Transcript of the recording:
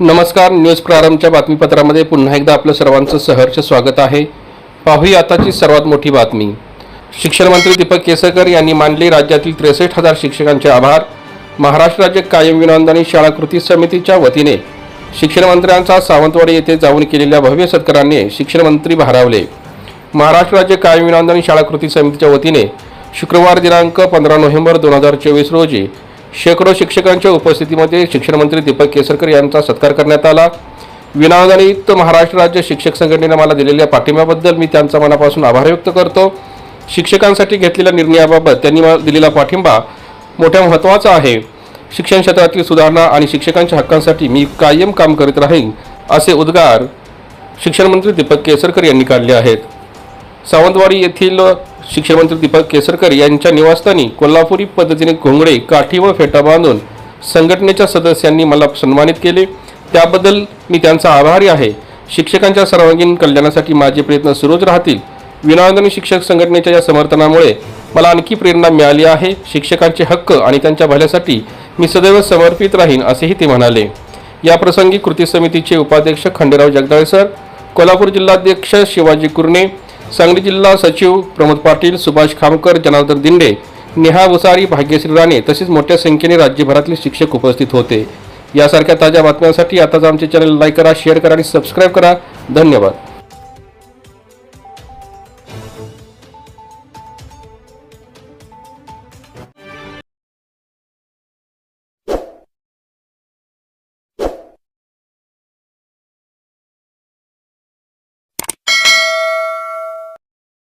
नमस्कार न्यूज प्रारंभच्या बातमीपत्रामध्ये पुन्हा एकदा आपलं सर्वांचं सहर्ष स्वागत आहे. पाहूया आताची सर्वात मोठी बातमी. शिक्षण मंत्री दीपक केसरकर यांनी मानले राज्यातील त्रेसष्ट हजार शिक्षकांचे आभार. महाराष्ट्र राज्य कायम विनोदानी शाळा कृती समितीच्या वतीने शिक्षण मंत्र्यांचा सावंतवाडी येथे जाऊन केलेल्या भव्य सत्काराने शिक्षण मंत्री भारावले. महाराष्ट्र राज्य कायम विनोदानी शाळा कृती समितीच्या वतीने शुक्रवार दिनांक पंधरा नोव्हेंबर दोन हजार चोवीस रोजी शेकडो शिक्षकांच्या उपस्थितीमध्ये शिक्षणमंत्री दीपक केसरकर यांचा सत्कार करण्यात आला. विनावधानित महाराष्ट्र राज्य शिक्षक संघटनेने मला दिलेल्या पाठिंब्याबद्दल मी त्यांचा मनापासून आभार व्यक्त करतो. शिक्षकांसाठी घेतलेल्या निर्णयाबाबत त्यांनी मला दिलेला पाठिंबा मोठ्या महत्त्वाचा आहे. शिक्षण क्षेत्रातील सुधारणा आणि शिक्षकांच्या हक्कांसाठी मी कायम काम करीत राहीन असे उद्गार शिक्षणमंत्री दीपक केसरकर यांनी काढले आहेत. सावंतवाडी येथील शिक्षण मंत्री दीपक केसरकर यांच्या निवासस्थानी कोल्हापुरी पद्धतीने घोंगडे काठी व फेटा बांधून संघटनेच्या सदस्यांनी मला सन्मानित केले. त्याबद्दल मी त्यांचा आभारी आहे. शिक्षकांच्या सर्वांगीण कल्याणासाठी माझे प्रयत्न सुरूच राहतील. विनावंदनी शिक्षक संघटनेच्या या समर्थनामुळे मला आणखी प्रेरणा मिळाली आहे. शिक्षकांचे हक्क आणि त्यांच्या भल्यासाठी मी सदैव समर्पित राहीन असेही ते म्हणाले. या प्रसंगी कृती समितीचे उपाध्यक्ष खंडेराव जगदाळे सर कोल्हापूर जिल्हाध्यक्ष शिवाजी कुरणे सांगली जिल्हा सचिव प्रमोद पाटील सुभाष खामकर जनार्दन दिंडे नेहा वसारी भाग्यश्री राणे तसेच मोठ्या संख्येने राज्यभरातले शिक्षक उपस्थित होते. यासारख्या ताज्या बातम्यांसाठी आताच आमचे चॅनल लाईक करा शेअर करा आणि सबस्क्राईब करा. धन्यवाद.